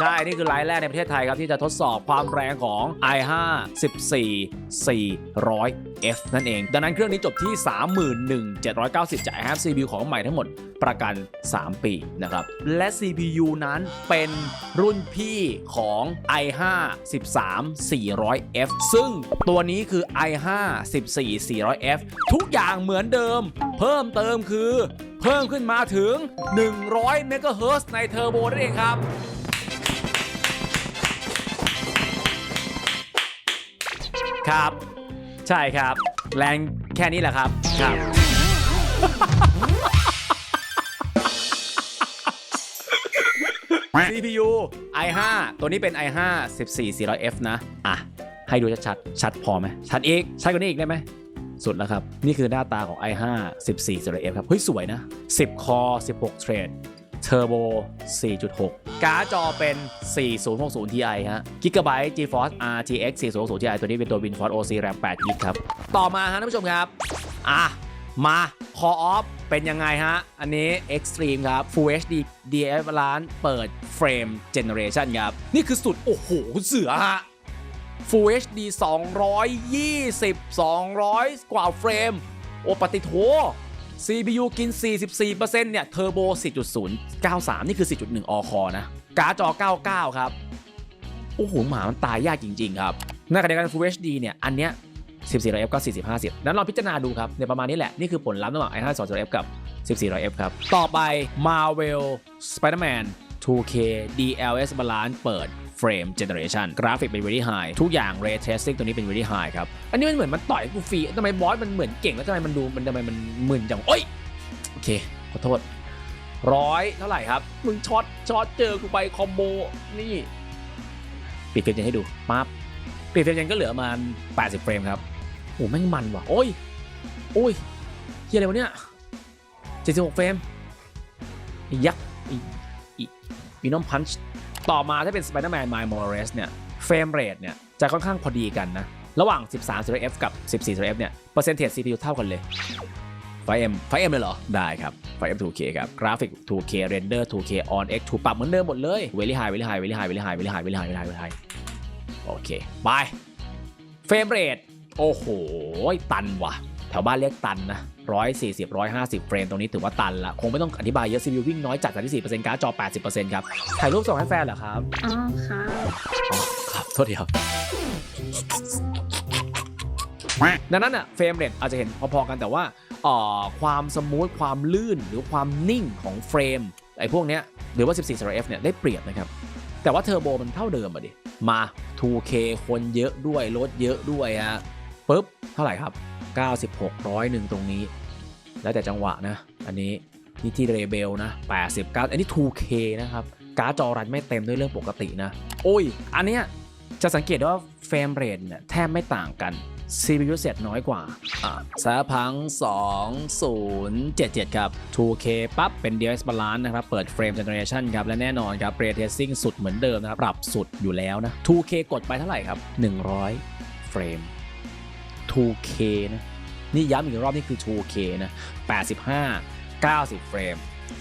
ใช่ นี่คือไลฟ์แรกในประเทศไทยครับ ที่จะทดสอบความแรงของ i5 14 400F นั่นเอง ดังนั้นเครื่องนี้จบที่ 31,790 จาก i5 CPU ของใหม่ทั้งหมดประกัน 3 ปีนะครับ และ CPU นั้นเป็นรุ่นพี่ของ i5 13 400F ซึ่งตัวนี้คือ i5 14 400F ทุกอย่างเหมือนเดิม เพิ่มเติมคือ เพิ่มขึ้นมาถึง 100 MHz ในเทอร์โบนั่นเองครับ ครับ ใช่ครับ แรงแค่นี้แหละครับครับ CPU i5 ตัวนี้เป็น i5 14 400F นะ อะ ให้ดูชัดๆชัดพอไหมชัดอีกชัดกว่านี้อีกได้ไหมสุดแล้วครับ นี่คือหน้าตาของ i5 14 400F ครับ เฮ้ย สวยนะ 10 คอ 16 เทรด เทอร์โบ4.6 การ์ดจอเป็น 4060 Ti ฮะ Gigabyte GeForce RTX 4060 Ti ตัวนี้เป็นตัว WinForce OC RAM 8 GB ครับ ต่อมาฮะท่านผู้ชมครับ อะ มา Call Off เป็นยังไงฮะ อันนี้ Extreme ครับ Full HD DF Balance เปิด Frame Generation ครับ นี่คือสุด โอ้โห เสือฮะ Full HD 220 200 กว่าเฟรม โอปฏิโท CPU กิน 44%เนี่ยเทอร์โบ4.093 นี่คือ 4.1 อคอนะ การ์ดจอ 99 ครับ โอ้โห หมามันตายยากจริง ๆ ครับในขณะเดียวกัน Full HD เนี่ย อันเนี้ย 1400F ก็ 40 50 นั้นลองพิจารณาดูครับในประมาณนี้แหละ นี่คือผลลัพธ์ระหว่าง i5 200F กับ 1400F ครับ ต่อไป Marvel Spider-Man 2K DLS Balance เปิด Frame Generation กราฟิกเป็น very high ทุกอย่าง Ray Tracing ตัวนี้เป็น very high ครับ อันนี้มันเหมือนมันต่อยกูฟรีทำไมบอสมันเหมือนเก่งแล้วทำไมมันดูมันทำไมมันมึนจังโอ้ยโอเคขอโทษร้อยเท่าไหร่ครับ มึงช็อตช็อตเจอกูไปคอมโบนี่ปิดเฟรมเจนให้ดูปั๊บปิดเฟรมเจนก็เหลือมา80 เฟรมครับโอ้แม่งมันว่ะโอ้ยโอ้ยเฮียอะไรวะเนี่ย76 เฟรมยักษ์อ้ไอีวีนอมพันช์ ต่อมาถ้าเป็น Spider-Man Miles Morales เนี่ยเฟรมเรทเนี่ยจะค่อนข้างพอดีกันนะ ระหว่าง 13 0 f กับ 14 0 f เนี่ยเปอร์เซ็นต์เทจ CPU เท่ากันเลยไฟ M ไฟ M เลยเหรอ ได้ครับไฟ M 2K ครับกราฟิก 2K render 2K on X ถูกปรับเหมือนเดิมหมดเลย very high very high very high very high very high very high very high very high โอเคไปเฟรมเรทโอ้โหตันว่ะ แถวบ้านเรียกตันนะ 140 150 เฟรมตรงนี้ถือว่าตันละ คงไม่ต้องอธิบายเยอะ CPU วิ่งน้อยจัด34%การ์ดจอ 80%ครับ ถ่ายรูปส่งให้แฟนเหรอครับ อ๋อค่ะอ๋อครับโทษทีครับดังนั้นอะเฟรมเรทอาจจะเห็นพอๆกันแต่ว่าเอ่อความสมูทความลื่นหรือความนิ่งของเฟรมไอ้พวกเนี้ยหรือว่า 14 0 f เนี่ยได้เปรียบนะครับ แต่ว่าเทอร์โบมันเท่าเดิมอะดิ มา 2K คนเยอะด้วยรถเยอะด้วยฮะปุ๊บ เท่าไหร่ครับ 96 ร้อยหนึ่งตรงนี้ แล้วแต่จังหวะนะ อันนี้นี่ที่เรเบลนะ 89 อันนี้ 2K นะครับ การ์ดจอรันไม่เต็มด้วยเรื่องปกตินะ โอ้ย อันเนี้ยจะสังเกตว่าเฟรมเรทเนี่ยแทบไม่ต่างกัน CPU เสร็จน้อยกว่า อ่าซาพัง 2077 ครับ 2K ปั๊บ เป็น DX Balance นะครับ เปิดเฟรม Generation ครับ และแน่นอนครับ Ray Tracing สุดเหมือนเดิมนะครับ ปรับสุดอยู่แล้วนะ 2K กดไปเท่าไหร่ครับ 100 เฟรม 2K นะนี่ย้ำอีกรอบนี่คือ 2K นะ 85 90 เฟรม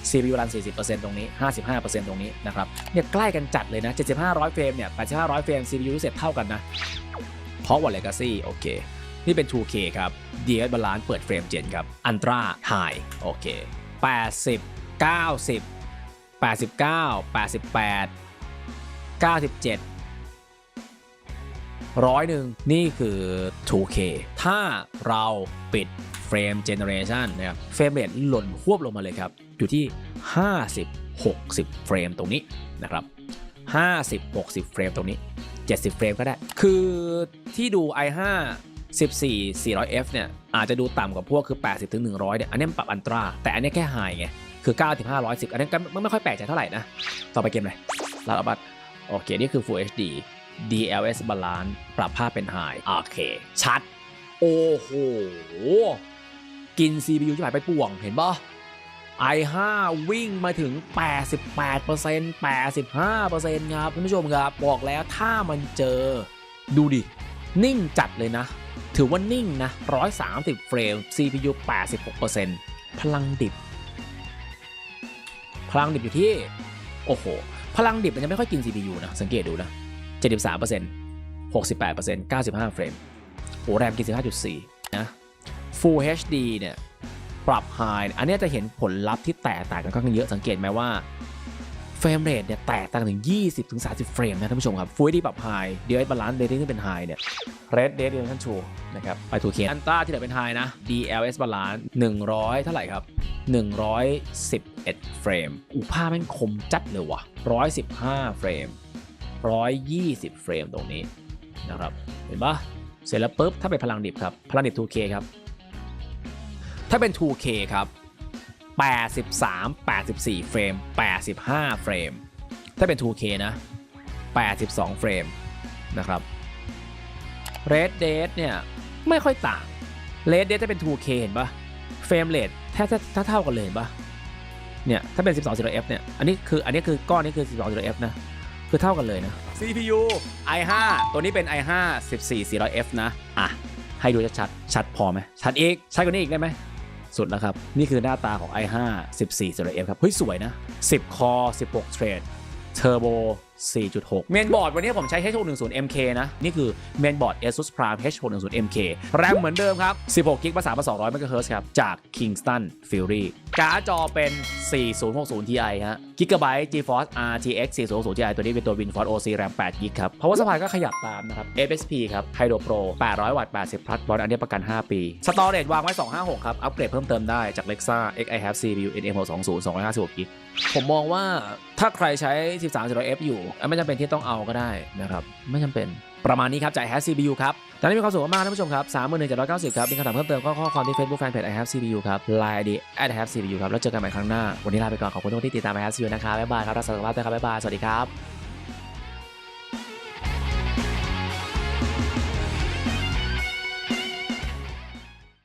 CPU รัน 40%ตรงนี้ 55%ตรงนี้นะครับเนี่ยใกล้กันจัดเลยนะ 75 100 เฟรมเนี่ย 85 100 เฟรม CPU เสร็จเท่ากันนะ เพราะว่า Legacy โอเค นี่เป็น 2K ครับ DS Balance เปิดเฟรมเจนครับ Ultra High โอเค 80 90 89 88 97 ร้อยหนึ่งนี่คือ 2K ถ้าเราปิดเฟรมเจเนอเรชันนะครับเฟรมเรทหล่นควบลงมาเลยครับ อยู่ที่ 50 60 เฟรมตรงนี้นะครับ 50 60 เฟรมตรงนี้ 70 เฟรมก็ได้ คือที่ดู i5 14 400F เนี่ยอาจจะดูต่ำกว่าพวกคือ 80ถึง100เนี่ยอันนี้มันปรับอันตรา แต่อันนี้แค่ไฮไง คือ 9 5 110 อันนี้ก็ไม่ไม่ค่อยแปลกใจเท่าไหร่นะ ต่อไปเกมเลยลาลาบัตโอเค นี่คือ Full HD DLS Balance ปรับภาพเป็นไฮโอเค ชัด โอ้โห กิน CPU ที่หายไปป่วง เห็นปะ i5 วิ่งมาถึง 88% 85%ครับท่านผู้ชมครับ บอกแล้วถ้ามันเจอ ดูดิ นิ่งจัดเลยนะ ถือว่านิ่งนะ 130 เฟรม CPU 86%พลังดิบ พลังดิบอยู่ที่ โอ้โห พลังดิบมันจะไม่ค่อยกิน CPU นะ สังเกตดูนะ 73% 68% 95 เฟรมโหแรมกิน15.4 นะ Full HD เนี่ย ปรับ High อันนี้จะเห็นผลลัพธ์ที่แตกต่างกันค่อนข้างเยอะสังเกตไหมว่าเฟรมเรทเนี่ยแตกต่างถึง 20-30 เฟรมนะท่านผู้ชมครับ Full HD ปรับ High เดี๋ยวไอ้บาลานซ์เดทที่เป็น High เนี่ย Red Dead Redemption 2นะครับไปทูเคอันต้าที่เหลือเป็น High นะ DLS Balance 100 เท่าไหร่ครับ 111 เฟรมอูภาพแม่งคมจัดเลยว่ะ115 เฟรม 120 เฟรมตรงนี้นะครับ เห็นปะเสร็จแล้วปุ๊บ ถ้าเป็นพลังดิบครับ พลังดิบ 2K ครับ ถ้าเป็น 2K ครับ 83 84 เฟรม 85 เฟรม ถ้าเป็น 2K นะ 82 เฟรมนะครับ Red Dead เนี่ย ไม่ค่อยต่าง Red Dead จะเป็น 2K เห็นปะเฟรมเรทแทบถ้าเท่ากันเลยเห็นปะเนี่ย ถ้าเป็น 12 0 F เนี่ย อันนี้คือ อันนี้คือก้อนนี้คือ 12 0 F นะ คือเท่ากันเลยนะ CPU i5 ตัวนี้เป็น i5 14 400F นะ อะ ให้ดูชัดๆชัดพอไหมชัดอีกชัดกว่านี้อีกได้ไหม สุดแล้วครับ นี่คือหน้าตาของ i5 14 400F ครับ เฮ้ย สวยนะ 10 คอ 16 เทรดเทอร์โบ4.6 เมนบอร์ดวันนี้ผมใช้ H610MK นะ นี่คือเมนบอร์ด ASUS Prime H610MK แรมเหมือนเดิมครับ 16กิกภาษาภาษา200 MHz ครับ จาก Kingston Fury การ์ดจอเป็น 4060 Ti ฮะ Gigabyte GeForce RTX 4060 Ti ตัวนี้เป็นตัว WinForce OC RAM 8 GB ครับ Power Supply ก็ขยับตามนะครับ FSP ครับ Hydro Pro 800 วัตต์ 80พัทบอลอันนี้ประกัน 5 ปี Storage วางไว้ 256 ครับ อัปเกรดเพิ่มเติมได้จาก Lexa Xi Have CPU NM620 256 GB ผมมองว่าถ้าใครใช้ 13 0 F อยู่ไม่จำเป็นที่ต้องเอาก็ได้นะครับ ไม่จำเป็นประมาณนี้ครับจ่ายแฮชซีบียูครับตอนนี้มีความสุขมากท่านผู้ชมครับสามหมื่นหนึ่งเจ็ดร้อยเก้าสิบครับมีคำถามเพิ่มเติมก็ข้อความที่เฟซบุ๊กแฟนเพจไอแฮชซีบียูครับ Line ID at Have CPU ครับแล้วเจอกันใหม่ครั้งหน้า วันนี้ลาไปก่อนขอบคุณทุกที่ติดตามไอแฮชซีบียูนะครับบ๊ายบายครับรักษาสุขภาพด้วยครับบ๊ายบายสวัสดีครับ